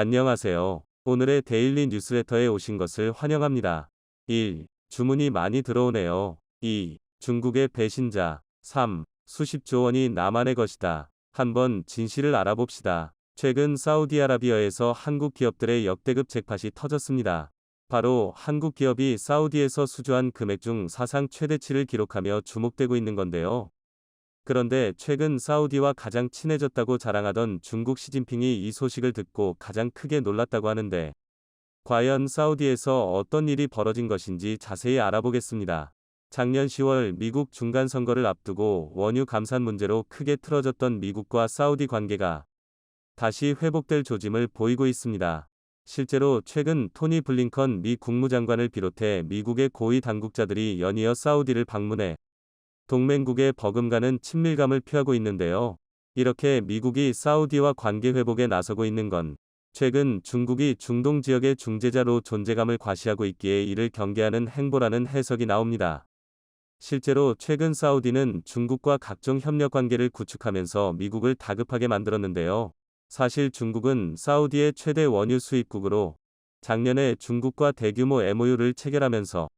안녕하세요. 오늘의 데일리 뉴스레터에 오신 것을 환영합니다. 1. 주문이 많이 들어오네요. 2. 중국의 배신자. 3. 수십조 원이 나만의 것이다. 한번 진실을 알아봅시다. 최근 사우디아라비아에서 한국 기업들의 역대급 잭팟이 터졌습니다. 바로 한국 기업이 사우디에서 수주한 금액 중 사상 최대치를 기록하며 주목되고 있는 건데요. 그런데 최근 사우디와 가장 친해졌다고 자랑하던 중국 시진핑이 이 소식을 듣고 가장 크게 놀랐다고 하는데 과연 사우디에서 어떤 일이 벌어진 것인지 자세히 알아보겠습니다. 작년 10월 미국 중간 선거를 앞두고 원유 감산 문제로 크게 틀어졌던 미국과 사우디 관계가 다시 회복될 조짐을 보이고 있습니다. 실제로 최근 토니 블링컨 미 국무장관을 비롯해 미국의 고위 당국자들이 연이어 사우디를 방문해 동맹국의 버금가는 친밀감을 표하고 있는데요. 이렇게 미국이 사우디와 관계 회복에 나서고 있는 건 최근 중국이 중동 지역의 중재자로 존재감을 과시하고 있기에 이를 경계하는 행보라는 해석이 나옵니다. 실제로 최근 사우디는 중국과 각종 협력 관계를 구축하면서 미국을 다급하게 만들었는데요. 사실 중국은 사우디의 최대 원유 수입국으로 작년에 중국과 대규모 MOU를 체결하면서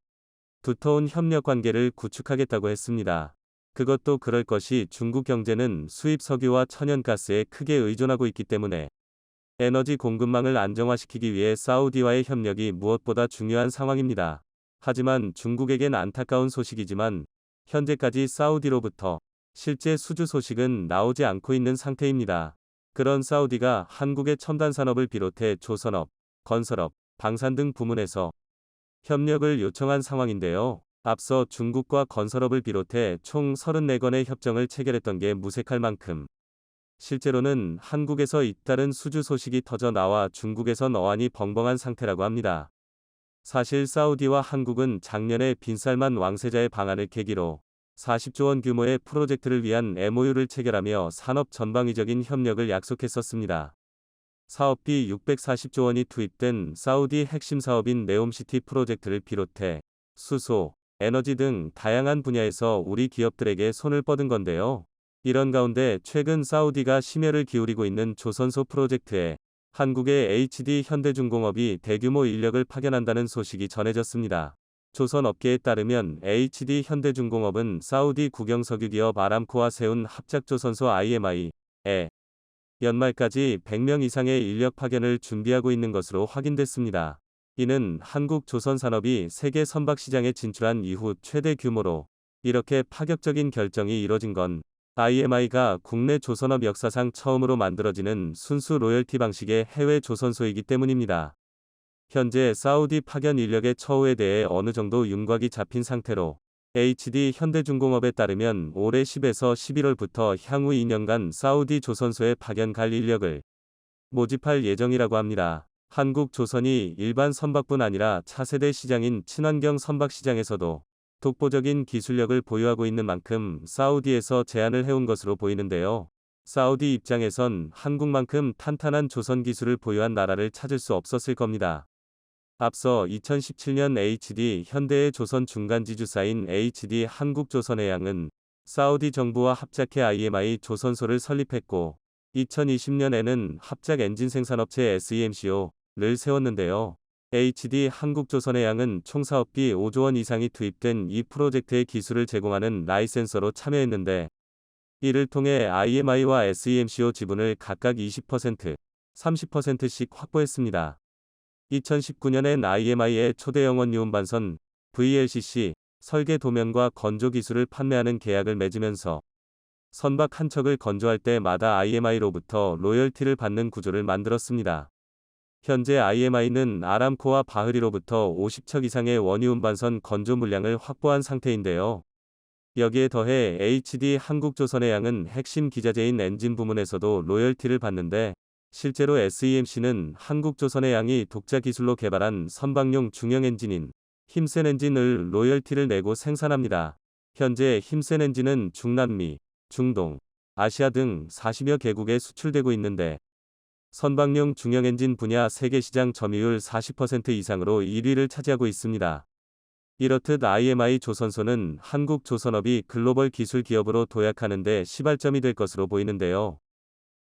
두터운 협력 관계를 구축하겠다고 했습니다. 그것도 그럴 것이 중국 경제는 수입 석유와 천연가스에 크게 의존하고 있기 때문에 에너지 공급망을 안정화시키기 위해 사우디와의 협력이 무엇보다 중요한 상황입니다. 하지만 중국에겐 안타까운 소식이지만 현재까지 사우디로부터 실제 수주 소식은 나오지 않고 있는 상태입니다. 그런 사우디가 한국의 첨단 산업을 비롯해 조선업, 건설업, 방산 등 부문에서 협력을 요청한 상황인데요. 앞서 중국과 건설업을 비롯해 총 34건의 협정을 체결했던 게 무색할 만큼 실제로는 한국에서 잇따른 수주 소식이 터져 나와 중국에선 어안이 벙벙한 상태라고 합니다. 사실 사우디와 한국은 작년에 빈살만 왕세자의 방안을 계기로 40조 원 규모의 프로젝트를 위한 MOU를 체결하며 산업 전방위적인 협력을 약속했었습니다. 사업비 640조 원이 투입된 사우디 핵심 사업인 네옴시티 프로젝트를 비롯해 수소, 에너지 등 다양한 분야에서 우리 기업들에게 손을 뻗은 건데요. 이런 가운데 최근 사우디가 심혈을 기울이고 있는 조선소 프로젝트에 한국의 HD 현대중공업이 대규모 인력을 파견한다는 소식이 전해졌습니다. 조선 업계에 따르면 HD 현대중공업은 사우디 국영석유기업 아람코와 세운 합작조선소 IMI에 연말까지 100명 이상의 인력 파견을 준비하고 있는 것으로 확인됐습니다. 이는 한국 조선 산업이 세계 선박 시장에 진출한 이후 최대 규모로 이렇게 파격적인 결정이 이뤄진 건 IMI가 국내 조선업 역사상 처음으로 만들어지는 순수 로열티 방식의 해외 조선소이기 때문입니다. 현재 사우디 파견 인력의 처우에 대해 어느 정도 윤곽이 잡힌 상태로 HD 현대중공업에 따르면 올해 10에서 11월부터 향후 2년간 사우디 조선소에 파견 갈 인력을 모집할 예정이라고 합니다. 한국 조선이 일반 선박뿐 아니라 차세대 시장인 친환경 선박 시장에서도 독보적인 기술력을 보유하고 있는 만큼 사우디에서 제안을 해온 것으로 보이는데요. 사우디 입장에선 한국만큼 탄탄한 조선 기술을 보유한 나라를 찾을 수 없었을 겁니다. 앞서 2017년 HD 현대의 조선 중간지주사인 HD 한국조선해양은 사우디 정부와 합작해 IMI 조선소를 설립했고 2020년에는 합작 엔진 생산업체 SEMCO를 세웠는데요. HD 한국조선해양은 총 사업비 5조 원 이상이 투입된 이 프로젝트의 기술을 제공하는 라이센서로 참여했는데 이를 통해 IMI와 SEMCO 지분을 각각 20%, 30%씩 확보했습니다. 2019년엔 IMI의 초대 영원 유음반선 VLCC 설계 도면과 건조 기술을 판매하는 계약을 맺으면서 선박 한 척을 건조할 때마다 IMI로부터 로열티를 받는 구조를 만들었습니다. 현재 IMI는 아람코와 바흐리로부터 50척 이상의 원유 운반선 건조 물량을 확보한 상태인데요. 여기에 더해 HD 한국조선의 양은 핵심 기자재인 엔진 부문에서도 로열티를 받는데 실제로 SEMC는 한국조선의 양이 독자 기술로 개발한 선박용 중형 엔진인 힘센 엔진을 로열티를 내고 생산합니다. 현재 힘센 엔진은 중남미, 중동, 아시아 등 40여 개국에 수출되고 있는데 선박용 중형 엔진 분야 세계 시장 점유율 40% 이상으로 1위를 차지하고 있습니다. 이렇듯 IMI 조선소는 한국 조선업이 글로벌 기술 기업으로 도약하는 데 시발점이 될 것으로 보이는데요.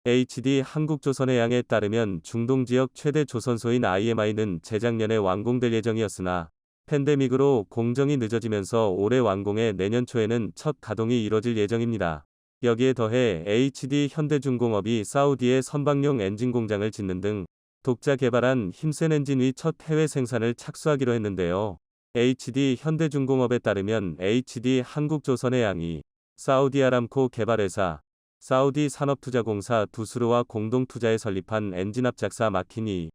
HD 한국조선해양에 따르면 중동 지역 최대 조선소인 IMI는 재작년에 완공될 예정이었으나 팬데믹으로 공정이 늦어지면서 올해 완공해 내년 초에는 첫 가동이 이뤄질 예정입니다. 여기에 더해 HD 현대중공업이 사우디에 선박용 엔진 공장을 짓는 등 독자 개발한 힘센 엔진의 첫 해외 생산을 착수하기로 했는데요. HD 현대중공업에 따르면 HD 한국조선해양이 사우디 아람코 개발회사 사우디 산업투자공사 두스르와 공동투자에 설립한 엔진 합작사 마키니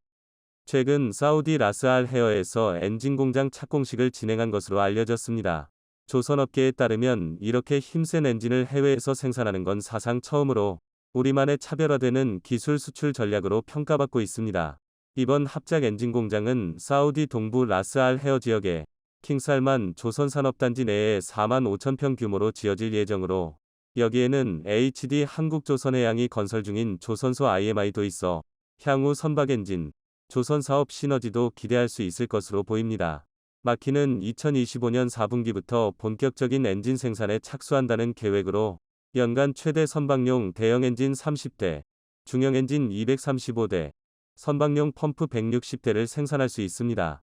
최근 사우디 라스알 헤어에서 엔진 공장 착공식을 진행한 것으로 알려졌습니다. 조선업계에 따르면 이렇게 힘센 엔진을 해외에서 생산하는 건 사상 처음으로 우리만의 차별화되는 기술 수출 전략으로 평가받고 있습니다. 이번 합작 엔진 공장은 사우디 동부 라스알 헤어 지역에 킹살만 조선산업단지 내에 4만 5천 평 규모로 지어질 예정으로 여기에는 HD 한국조선해양이 건설 중인 조선소 IMI도 있어 향후 선박 엔진, 조선 사업 시너지도 기대할 수 있을 것으로 보입니다. 마키는 2025년 4분기부터 본격적인 엔진 생산에 착수한다는 계획으로 연간 최대 선박용 대형 엔진 30대, 중형 엔진 235대, 선박용 펌프 160대를 생산할 수 있습니다.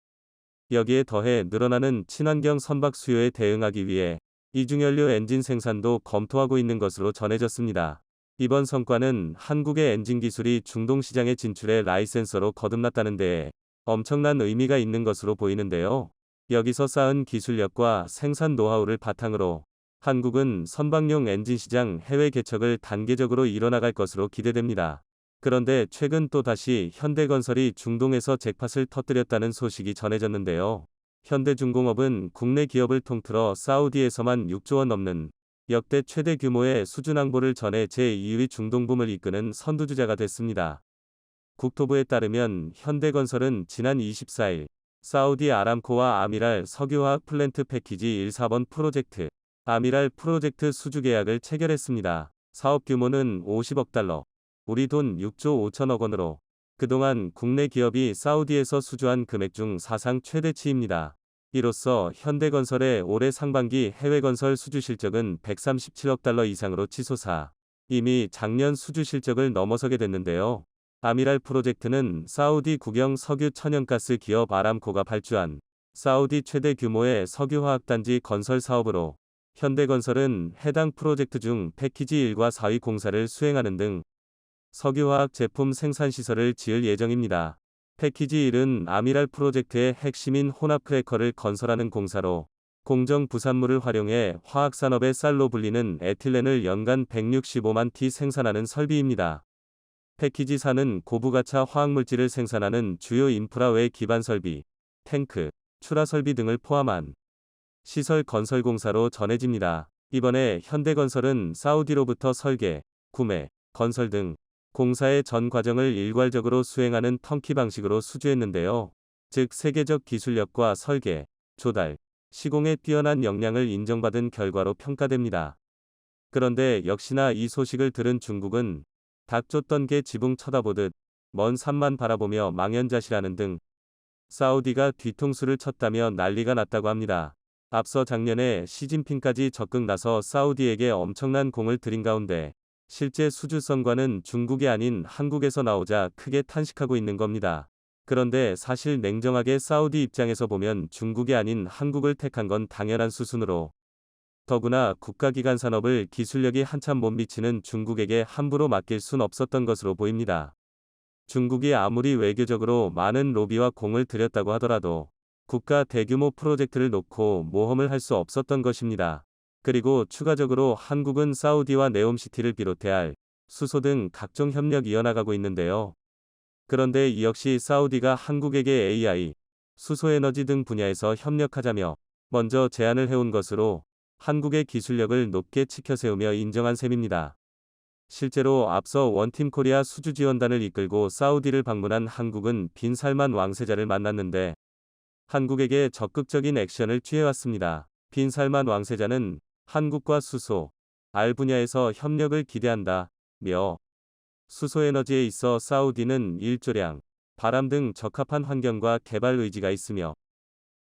여기에 더해 늘어나는 친환경 선박 수요에 대응하기 위해 이중연료 엔진 생산도 검토하고 있는 것으로 전해졌습니다. 이번 성과는 한국의 엔진 기술이 중동 시장에 진출해 라이센서로 거듭났다는 데에 엄청난 의미가 있는 것으로 보이는데요. 여기서 쌓은 기술력과 생산 노하우를 바탕으로 한국은 선박용 엔진 시장 해외 개척을 단계적으로 이뤄나갈 것으로 기대됩니다. 그런데 최근 또다시 현대건설이 중동에서 잭팟을 터뜨렸다는 소식이 전해졌는데요. 현대중공업은 국내 기업을 통틀어 사우디에서만 6조 원 넘는 역대 최대 규모의 수준 항보를 전해 제2위 중동붐을 이끄는 선두주자가 됐습니다. 국토부에 따르면 현대건설은 지난 24일 사우디 아람코와 아미랄 석유화학 플랜트 패키지 1, 4번 프로젝트 아미랄 프로젝트 수주 계약을 체결했습니다. 사업 규모는 50억 달러, 우리 돈 6조 5천억 원으로 그동안 국내 기업이 사우디에서 수주한 금액 중 사상 최대치입니다. 이로써 현대건설의 올해 상반기 해외건설 수주 실적은 137억 달러 이상으로 치솟아 이미 작년 수주 실적을 넘어서게 됐는데요. 아미랄 프로젝트는 사우디 국영 석유 천연가스 기업 아람코가 발주한 사우디 최대 규모의 석유화학단지 건설 사업으로 현대건설은 해당 프로젝트 중 패키지 1과 4위 공사를 수행하는 등 석유화학 제품 생산 시설을 지을 예정입니다. 패키지 1은 아미랄 프로젝트의 핵심인 혼합 크래커를 건설하는 공사로 공정 부산물을 활용해 화학산업의 쌀로 불리는 에틸렌을 연간 165만 티 생산하는 설비입니다. 패키지 4는 고부가차 화학물질을 생산하는 주요 인프라 외 기반 설비, 탱크, 출하 설비 등을 포함한 시설 건설 공사로 전해집니다. 이번에 현대건설은 사우디로부터 설계, 구매, 건설 등 공사의 전 과정을 일괄적으로 수행하는 턴키 방식으로 수주했는데요. 즉 세계적 기술력과 설계, 조달, 시공의 뛰어난 역량을 인정받은 결과로 평가됩니다. 그런데 역시나 이 소식을 들은 중국은 닭 쫓던 개 지붕 쳐다보듯 먼 산만 바라보며 망연자실하는 등 사우디가 뒤통수를 쳤다며 난리가 났다고 합니다. 앞서 작년에 시진핑까지 적극 나서 사우디에게 엄청난 공을 들인 가운데 실제 수주성과는 중국이 아닌 한국에서 나오자 크게 탄식하고 있는 겁니다. 그런데 사실 냉정하게 사우디 입장에서 보면 중국이 아닌 한국을 택한 건 당연한 수순으로 더구나 국가기관 산업을 기술력이 한참 못 미치는 중국에게 함부로 맡길 순 없었던 것으로 보입니다. 중국이 아무리 외교적으로 많은 로비와 공을 들였다고 하더라도 국가 대규모 프로젝트를 놓고 모험을 할 수 없었던 것입니다. 그리고 추가적으로 한국은 사우디와 네옴시티를 비롯해 할 수소 등 각종 협력 이어나가고 있는데요. 그런데 이 역시 사우디가 한국에게 AI, 수소에너지 등 분야에서 협력하자며 먼저 제안을 해온 것으로 한국의 기술력을 높게 치켜세우며 인정한 셈입니다. 실제로 앞서 원팀 코리아 수주 지원단을 이끌고 사우디를 방문한 한국은 빈 살만 왕세자를 만났는데 한국에게 적극적인 액션을 취해왔습니다. 빈 살만 왕세자는 한국과 수소, 알 분야에서 협력을 기대한다. 며 수소에너지에 있어 사우디는 일조량, 바람 등 적합한 환경과 개발 의지가 있으며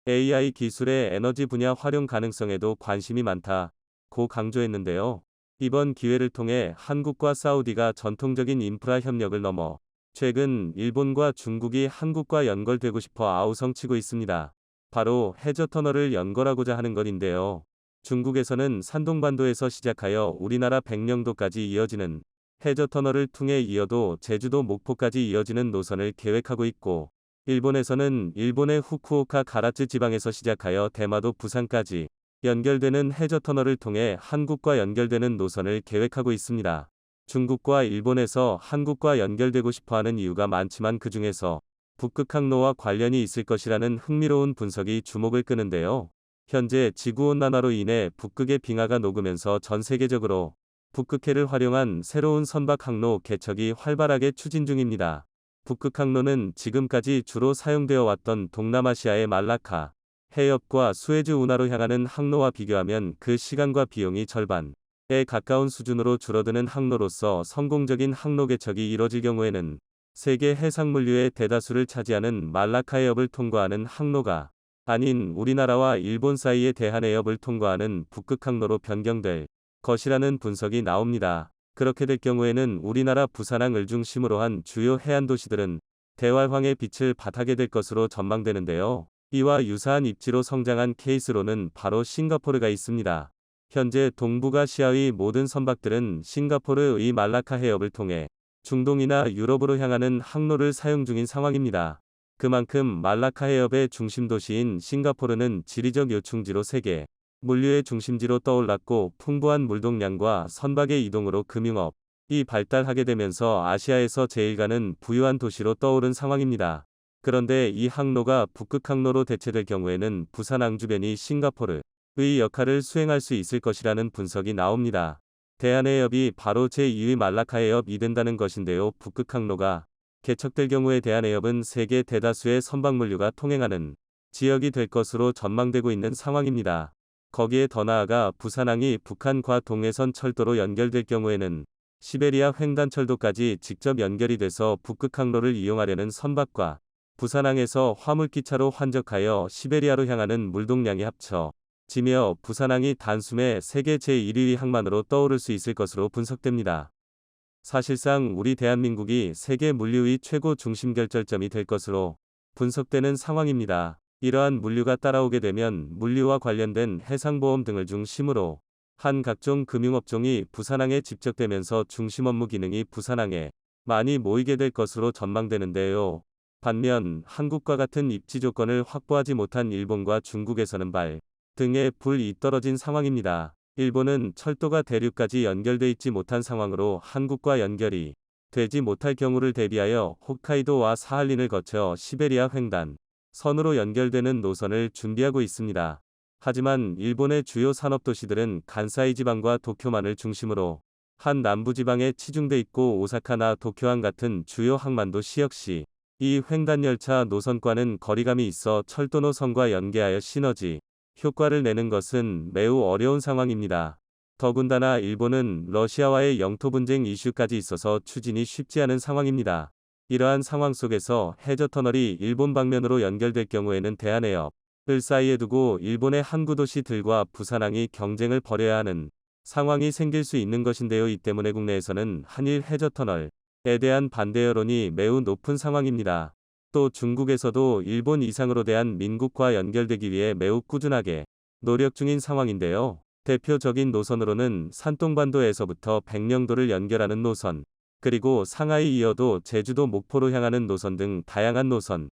AI 기술의 에너지 분야 활용 가능성에도 관심이 많다. 고 강조했는데요. 이번 기회를 통해 한국과 사우디가 전통적인 인프라 협력을 넘어 최근 일본과 중국이 한국과 연결되고 싶어 아우성치고 있습니다. 바로 해저 터널을 연결하고자 하는 것인데요. 중국에서는 산동반도에서 시작하여 우리나라 백령도까지 이어지는 해저 터널을 통해 이어도 제주도 목포까지 이어지는 노선을 계획하고 있고 일본에서는 일본의 후쿠오카 가라츠 지방에서 시작하여 대마도 부산까지 연결되는 해저 터널을 통해 한국과 연결되는 노선을 계획하고 있습니다. 중국과 일본에서 한국과 연결되고 싶어 하는 이유가 많지만 그 중에서 북극항로와 관련이 있을 것이라는 흥미로운 분석이 주목을 끄는데요. 현재 지구온난화로 인해 북극의 빙하가 녹으면서 전 세계적으로 북극해를 활용한 새로운 선박 항로 개척이 활발하게 추진 중입니다. 북극 항로는 지금까지 주로 사용되어 왔던 동남아시아의 말라카, 해협과 수에즈 운하로 향하는 항로와 비교하면 그 시간과 비용이 절반에 가까운 수준으로 줄어드는 항로로서 성공적인 항로 개척이 이뤄질 경우에는 세계 해상 물류의 대다수를 차지하는 말라카 해협을 통과하는 항로가 아닌 우리나라와 일본 사이의 대한해협을 통과하는 북극 항로로 변경될 것이라는 분석이 나옵니다. 그렇게 될 경우에는 우리나라 부산항을 중심으로 한 주요 해안 도시들은 대활황의 빛을 발하게 될 것으로 전망되는데요. 이와 유사한 입지로 성장한 케이스로는 바로 싱가포르가 있습니다. 현재 동북아시아의 모든 선박들은 싱가포르의 말라카 해협을 통해 중동이나 유럽으로 향하는 항로를 사용 중인 상황입니다. 그만큼 말라카 해협의 중심 도시인 싱가포르는 지리적 요충지로 세계 물류의 중심지로 떠올랐고 풍부한 물동량과 선박의 이동으로 금융업 이 발달하게 되면서 아시아에서 제일 가는 부유한 도시로 떠오른 상황입니다. 그런데 이 항로가 북극 항로로 대체될 경우에는 부산항 주변이 싱가포르의 역할을 수행할 수 있을 것이라는 분석이 나옵니다. 대한해협이 바로 제2의 말라카 해협이 된다는 것인데요. 북극 항로가 개척될 경우에 대한 해협은 세계 대다수의 선박물류가 통행하는 지역이 될 것으로 전망되고 있는 상황입니다. 거기에 더 나아가 부산항이 북한과 동해선 철도로 연결될 경우에는 시베리아 횡단철도까지 직접 연결이 돼서 북극 항로를 이용하려는 선박과 부산항에서 화물기차로 환적하여 시베리아로 향하는 물동량이 합쳐 지며 부산항이 단숨에 세계 제1위 항만으로 떠오를 수 있을 것으로 분석됩니다. 사실상 우리 대한민국이 세계 물류의 최고 중심 결절점이 될 것으로 분석되는 상황입니다. 이러한 물류가 따라오게 되면 물류와 관련된 해상보험 등을 중심으로 한 각종 금융업종이 부산항에 집적되면서 중심 업무 기능이 부산항에 많이 모이게 될 것으로 전망되는데요. 반면 한국과 같은 입지 조건을 확보하지 못한 일본과 중국에서는 발 등에 불이 떨어진 상황입니다. 일본은 철도가 대륙까지 연결돼 있지 못한 상황으로 한국과 연결이 되지 못할 경우를 대비하여 홋카이도와 사할린을 거쳐 시베리아 횡단 선으로 연결되는 노선을 준비하고 있습니다. 하지만 일본의 주요 산업 도시들은 간사이 지방과 도쿄만을 중심으로 한 남부 지방에 치중돼 있고 오사카나 도쿄항 같은 주요 항만도 시 역시 이 횡단열차 노선과는 거리감이 있어 철도 노선과 연계하여 시너지 효과를 내는 것은 매우 어려운 상황입니다. 더군다나 일본은 러시아와의 영토 분쟁 이슈까지 있어서 추진이 쉽지 않은 상황입니다. 이러한 상황 속에서 해저 터널이 일본 방면으로 연결될 경우에는 대한해협을 사이에 두고 일본의 항구 도시들과 부산항이 경쟁을 벌여야 하는 상황이 생길 수 있는 것인데요. 이 때문에 국내에서는 한일 해저 터널에 대한 반대 여론이 매우 높은 상황입니다. 또 중국에서도 일본 이상으로 대한 민국과 연결되기 위해 매우 꾸준하게 노력 중인 상황인데요. 대표적인 노선으로는 산동반도에서부터 백령도를 연결하는 노선, 그리고 상하이 이어도 제주도 목포로 향하는 노선 등 다양한 노선에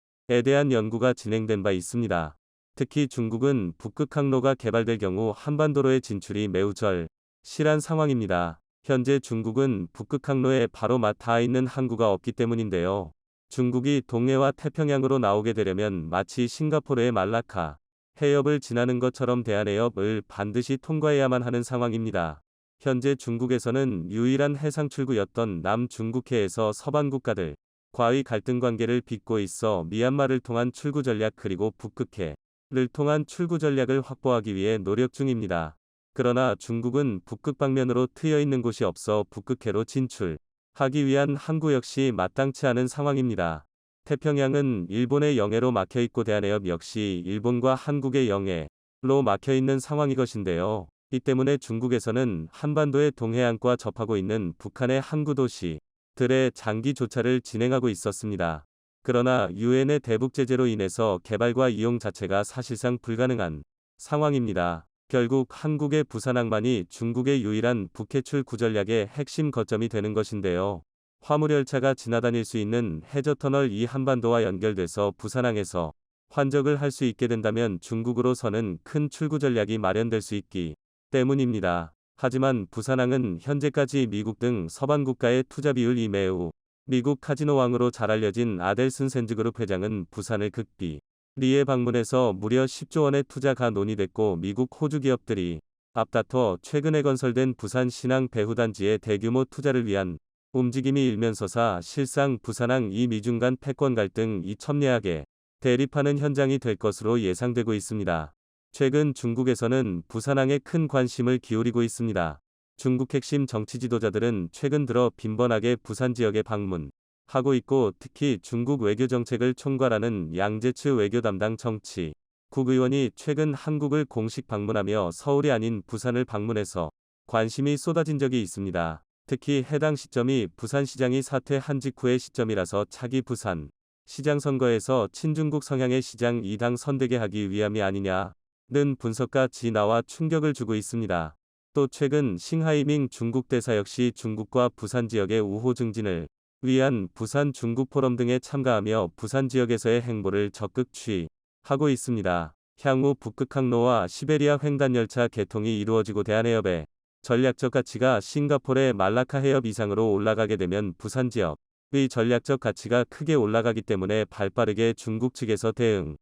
대한 연구가 진행된 바 있습니다. 특히 중국은 북극 항로가 개발될 경우 한반도로의 진출이 매우 절실한 상황입니다. 현재 중국은 북극 항로에 바로 맞닿아 있는 항구가 없기 때문인데요. 중국이 동해와 태평양으로 나오게 되려면 마치 싱가포르의 말라카 해협을 지나는 것처럼 대한해협을 반드시 통과해야만 하는 상황입니다. 현재 중국에서는 유일한 해상 출구였던 남중국해에서 서방 국가들 과의 갈등 관계를 빚고 있어 미얀마를 통한 출구 전략 그리고 북극해를 통한 출구 전략을 확보하기 위해 노력 중입니다. 그러나 중국은 북극 방면으로 트여 있는 곳이 없어 북극해로 진출 하기 위한 항구 역시 마땅치 않은 상황입니다. 태평양은 일본의 영해로 막혀 있고 대한해협 역시 일본과 한국의 영해로 막혀 있는 상황이 것인데요. 이 때문에 중국에서는 한반도의 동해안과 접하고 있는 북한의 항구 도시들의 장기 조차를 진행하고 있었습니다. 그러나 유엔의 대북 제재로 인해서 개발과 이용 자체가 사실상 불가능한 상황입니다. 결국 한국의 부산항만이 중국의 유일한 북해출 구전략의 핵심 거점이 되는 것인데요. 화물열차가 지나다닐 수 있는 해저터널 이 한반도와 연결돼서 부산항에서 환적을 할 수 있게 된다면 중국으로서는 큰 출구 전략이 마련될 수 있기 때문입니다. 하지만 부산항은 현재까지 미국 등 서방 국가의 투자 비율이 매우 미국 카지노 왕으로 잘 알려진 아델슨 샌즈그룹 회장은 부산을 극비 리에 방문해서 무려 10조 원의 투자가 논의됐고 미국 호주 기업들이 앞다퉈 최근에 건설된 부산 신항 배후단지의 대규모 투자를 위한 움직임이 일면서사 실상 부산항 이 미중 간 패권 갈등이 첨예하게 대립하는 현장이 될 것으로 예상되고 있습니다. 최근 중국에서는 부산항에 큰 관심을 기울이고 있습니다. 중국 핵심 정치 지도자들은 최근 들어 빈번하게 부산 지역에 방문 하고 있고 특히 중국 외교 정책을 총괄하는 양재츠 외교 담당 정치 국 의원이 최근 한국을 공식 방문하며 서울이 아닌 부산을 방문해서 관심이 쏟아진 적이 있습니다. 특히 해당 시점이 부산시장이 사퇴한 직후의 시점이라서 차기 부산 시장 선거에서 친중국 성향의 시장 2당 선대게 하기 위함이 아니냐는 분석과 진화와 충격을 주고 있습니다. 또 최근 싱하이밍 중국 대사 역시 중국과 부산 지역의 우호 증진을 위한 부산 중국 포럼 등에 참가하며 부산 지역에서의 행보를 적극 취하고 있습니다. 향후 북극항로와 시베리아 횡단열차 개통이 이루어지고 대한해협의 전략적 가치가 싱가포르의 말라카 해협 이상으로 올라가게 되면 부산 지역 의 전략적 가치가 크게 올라가기 때문에 발빠르게 중국 측에서 대응을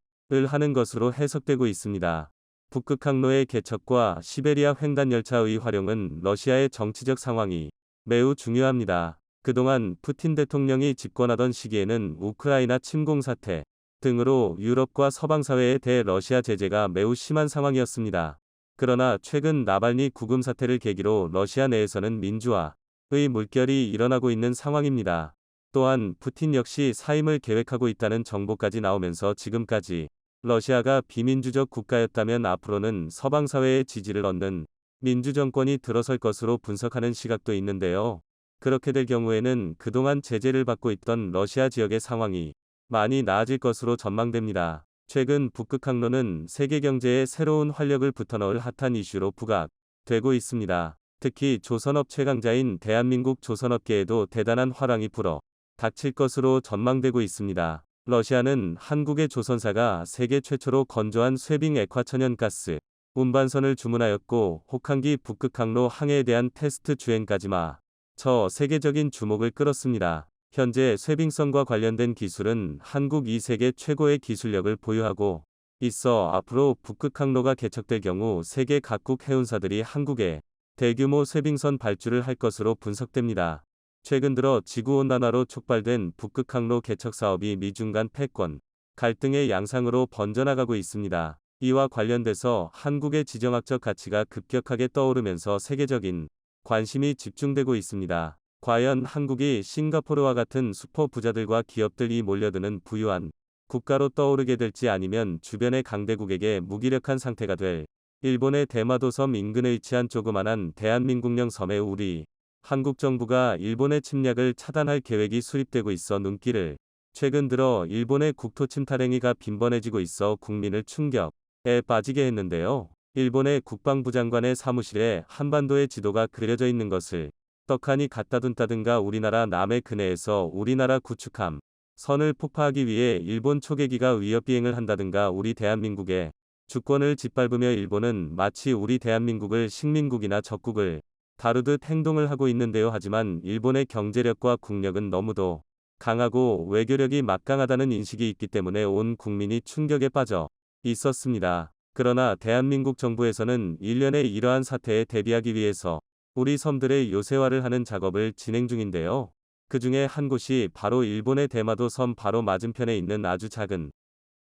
하는 것으로 해석되고 있습니다. 북극항로의 개척과 시베리아 횡단열차의 활용은 러시아의 정치적 상황이 매우 중요합니다. 그동안 푸틴 대통령이 집권하던 시기에는 우크라이나 침공 사태 등으로 유럽과 서방 사회의 대러시아 제재가 매우 심한 상황이었습니다. 그러나 최근 나발니 구금 사태를 계기로 러시아 내에서는 민주화의 물결이 일어나고 있는 상황입니다. 또한 푸틴 역시 사임을 계획하고 있다는 정보까지 나오면서 지금까지 러시아가 비민주적 국가였다면 앞으로는 서방 사회의 지지를 얻는 민주정권이 들어설 것으로 분석하는 시각도 있는데요. 그렇게 될 경우에는 그동안 제재를 받고 있던 러시아 지역의 상황이 많이 나아질 것으로 전망됩니다. 최근 북극 항로는 세계 경제에 새로운 활력을 불어넣을 핫한 이슈로 부각되고 있습니다. 특히 조선업 최강자인 대한민국 조선업계에도 대단한 화랑이 불어 닥칠 것으로 전망되고 있습니다. 러시아는 한국의 조선사가 세계 최초로 건조한 쇠빙 액화천연가스 운반선을 주문하였고 혹한기 북극항로 항해에 대한 테스트 주행까지마 저 세계적인 주목을 끌었습니다. 현재 쇠빙선과 관련된 기술은 한국 이 세계 최고의 기술력을 보유하고 있어 앞으로 북극 항로가 개척될 경우 세계 각국 해운사들이 한국에 대규모 쇠빙선 발주를 할 것으로 분석됩니다. 최근 들어 지구온난화로 촉발된 북극 항로 개척 사업이 미중 간 패권, 갈등의 양상으로 번져나가고 있습니다. 이와 관련돼서 한국의 지정학적 가치가 급격하게 떠오르면서 세계적인 관심이 집중되고 있습니다. 과연 한국이 싱가포르와 같은 슈퍼 부자들과 기업들이 몰려드는 부유한 국가로 떠오르게 될지 아니면 주변의 강대국에게 무기력한 상태가 될 일본의 대마도섬 인근에 위치한 조그만한 대한민국령 섬의 우리 한국 정부가 일본의 침략을 차단할 계획이 수립되고 있어 눈길을 최근 들어 일본의 국토 침탈 행위가 빈번해지고 있어 국민을 충격에 빠지게 했는데요. 일본의 국방부 장관의 사무실에 한반도의 지도가 그려져 있는 것을 떡하니 갖다 둔다든가 우리나라 남해 근해에서 우리나라 구축함 선을 폭파하기 위해 일본 초계기가 위협 비행을 한다든가 우리 대한민국의 주권을 짓밟으며 일본은 마치 우리 대한민국을 식민국이나 적국을 다루듯 행동을 하고 있는데요. 하지만 일본의 경제력과 국력은 너무도 강하고 외교력이 막강하다는 인식이 있기 때문에 온 국민이 충격에 빠져 있었습니다. 그러나 대한민국 정부에서는 1년에 이러한 사태에 대비하기 위해서 우리 섬들의 요새화를 하는 작업을 진행 중인데요. 그 중에 한 곳이 바로 일본의 대마도 섬 바로 맞은편에 있는 아주 작은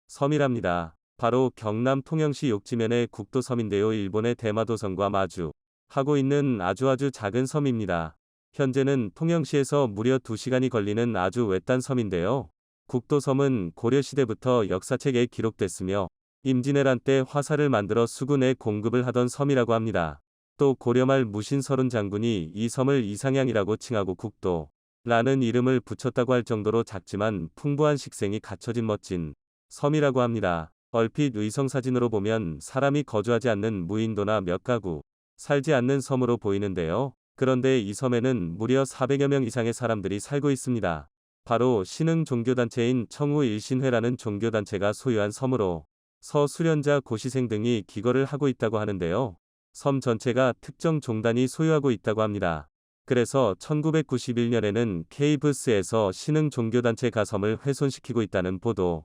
섬이랍니다. 바로 경남 통영시 욕지면의 국도섬인데요. 일본의 대마도 섬과 마주 하고 있는 아주 아주 작은 섬입니다. 현재는 통영시에서 무려 2시간이 걸리는 아주 외딴 섬인데요. 국도섬은 고려시대부터 역사책에 기록됐으며 임진왜란 때 화살을 만들어 수군에 공급을 하던 섬이라고 합니다. 또 고려말 무신서른 장군이 이 섬을 이상향이라고 칭하고 국도 라는 이름을 붙였다고 할 정도로 작지만 풍부한 식생이 갖춰진 멋진 섬이라고 합니다. 얼핏 의성 사진으로 보면 사람이 거주하지 않는 무인도나 몇 가구 살지 않는 섬으로 보이는데요. 그런데 이 섬에는 무려 400여 명 이상의 사람들이 살고 있습니다. 바로 신흥 종교단체인 청우 일신회라는 종교단체가 소유한 섬으로 서 수련자 고시생 등이 기거를 하고 있다고 하는데요. 섬 전체가 특정 종단이 소유하고 있다고 합니다. 그래서 1991년에는 케이브스에서 신흥 종교단체 가섬을 훼손시키고 있다는 보도를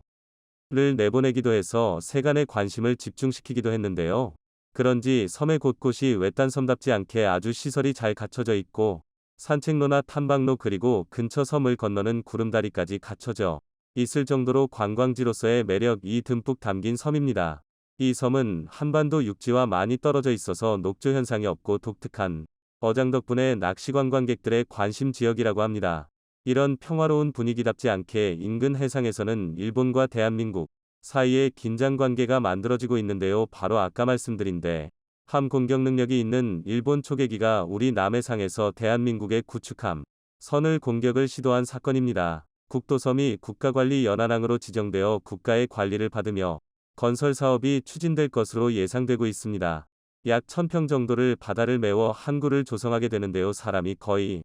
내보내기도 해서 세간의 관심을 집중시키기도 했는데요. 그런지 섬의 곳곳이 외딴 섬답지 않게 아주 시설이 잘 갖춰져 있고 산책로나 탐방로 그리고 근처 섬을 건너는 구름다리까지 갖춰져 있을 정도로 관광지로서의 매력이 듬뿍 담긴 섬입니다. 이 섬은 한반도 육지와 많이 떨어져 있어서 녹조 현상이 없고 독특한 어장 덕분에 낚시 관광객들의 관심 지역이라고 합니다. 이런 평화로운 분위기답지 않게 인근 해상에서는 일본과 대한민국 사이에 긴장 관계가 만들어지고 있는데요. 바로 아까 말씀드린 데 함 공격 능력이 있는 일본 초계기가 우리 남해상에서 대한민국의 구축함 선을 공격을 시도한 사건입니다. 국도섬이 국가관리 연안항으로 지정되어 국가의 관리를 받으며 건설 사업이 추진될 것으로 예상되고 있습니다. 약 1000평 정도를 바다를 메워 항구를 조성하게 되는데요. 사람이 거의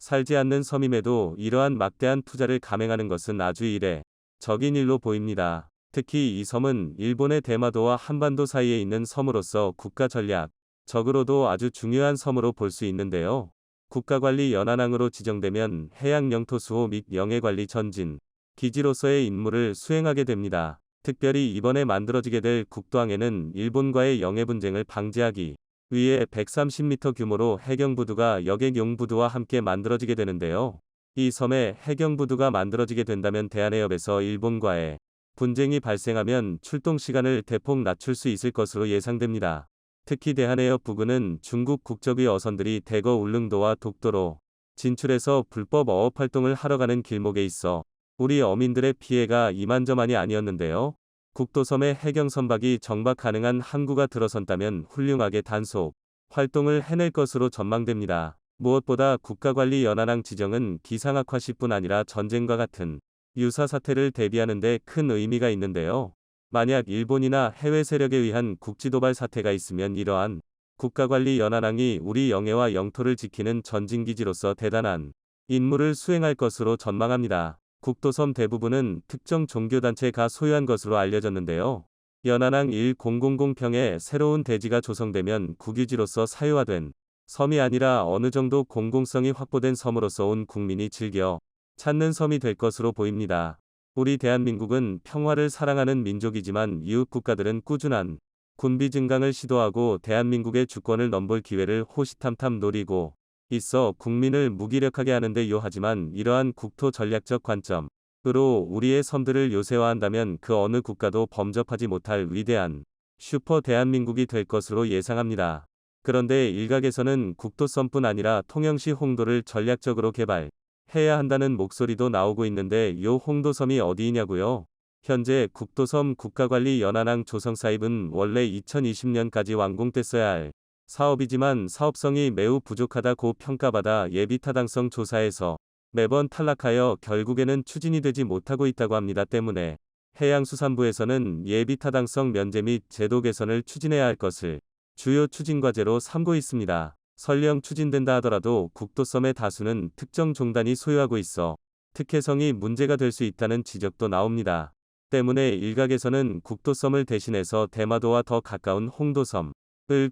살지 않는 섬임에도 이러한 막대한 투자를 감행하는 것은 아주 이례 적인 일로 보입니다. 특히 이 섬은 일본의 대마도와 한반도 사이에 있는 섬으로서 국가 전략 적으로도 아주 중요한 섬으로 볼 수 있는데요. 국가관리 연안항으로 지정되면 해양 영토 수호 및 영해관리 전진 기지로서의 임무를 수행하게 됩니다. 특별히 이번에 만들어지게 될 국도항에는 일본과의 영해 분쟁을 방지하기 위해 130m 규모로 해경부두가 여객용부두와 함께 만들어지게 되는데요. 이 섬에 해경부두가 만들어지게 된다면 대한해협에서 일본과의 분쟁이 발생하면 출동 시간을 대폭 낮출 수 있을 것으로 예상됩니다. 특히 대한해협 부근은 중국 국적의 어선들이 대거 울릉도와 독도로 진출해서 불법 어업 활동을 하러 가는 길목에 있어 우리 어민들의 피해가 이만저만이 아니었는데요. 국도섬에 해경 선박이 정박 가능한 항구가 들어선다면 훌륭하게 단속 활동을 해낼 것으로 전망됩니다. 무엇보다 국가관리 연안항 지정은 기상악화시뿐 아니라 전쟁과 같은 유사 사태를 대비하는 데 큰 의미가 있는데요. 만약 일본이나 해외 세력에 의한 국지도발 사태가 있으면 이러한 국가관리 연안항이 우리 영해와 영토를 지키는 전진기지로서 대단한 임무를 수행할 것으로 전망합니다. 국도섬 대부분은 특정 종교단체가 소유한 것으로 알려졌는데요. 연안항 1000평에 새로운 대지가 조성되면 국유지로서 사유화된 섬이 아니라 어느 정도 공공성이 확보된 섬으로서 온 국민이 즐겨 찾는 섬이 될 것으로 보입니다. 우리 대한민국은 평화를 사랑하는 민족이지만 이웃 국가들은 꾸준한 군비 증강을 시도하고 대한민국의 주권을 넘볼 기회를 호시탐탐 노리고 있어 국민을 무기력하게 하는데 요하지만 이러한 국토 전략적 관점으로 우리의 섬들을 요새화한다면 그 어느 국가도 범접하지 못할 위대한 슈퍼 대한민국이 될 것으로 예상합니다. 그런데 일각에서는 국도섬뿐 아니라 통영시 홍도를 전략적으로 개발 해야 한다는 목소리도 나오고 있는데 요 홍도섬이 어디이냐고요? 현재 국도섬 국가관리 연안항 조성 사입은 원래 2020년까지 완공됐어야 할 사업이지만 사업성이 매우 부족하다고 평가받아 예비 타당성 조사에서 매번 탈락하여 결국에는 추진이 되지 못하고 있다고 합니다. 때문에 해양수산부에서는 예비 타당성 면제 및 제도 개선을 추진해야 할 것을 주요 추진 과제로 삼고 있습니다. 설령 추진된다 하더라도 국도섬의 다수는 특정 종단이 소유하고 있어 특혜성이 문제가 될 수 있다는 지적도 나옵니다. 때문에 일각에서는 국도섬을 대신해서 대마도와 더 가까운 홍도섬을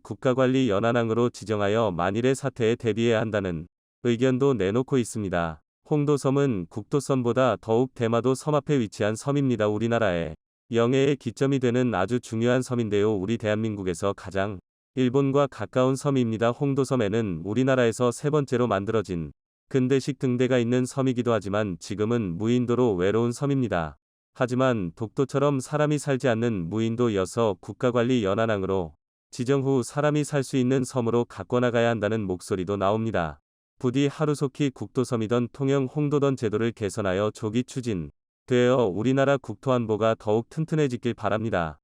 국가관리 연안항으로 지정하여 만일의 사태에 대비해야 한다는 의견도 내놓고 있습니다. 홍도섬은 국도섬보다 더욱 대마도 섬 앞에 위치한 섬입니다. 우리나라의 영해의 기점이 되는 아주 중요한 섬인데요. 우리 대한민국에서 가장 일본과 가까운 섬입니다. 홍도섬에는 우리나라에서 세 번째로 만들어진 근대식 등대가 있는 섬이기도 하지만 지금은 무인도로 외로운 섬입니다. 하지만 독도처럼 사람이 살지 않는 무인도여서 국가관리 연안항으로 지정 후 사람이 살 수 있는 섬으로 가꿔나가야 한다는 목소리도 나옵니다. 부디 하루속히 국도섬이던 통영 홍도던 제도를 개선하여 조기 추진 되어 우리나라 국토안보가 더욱 튼튼해지길 바랍니다.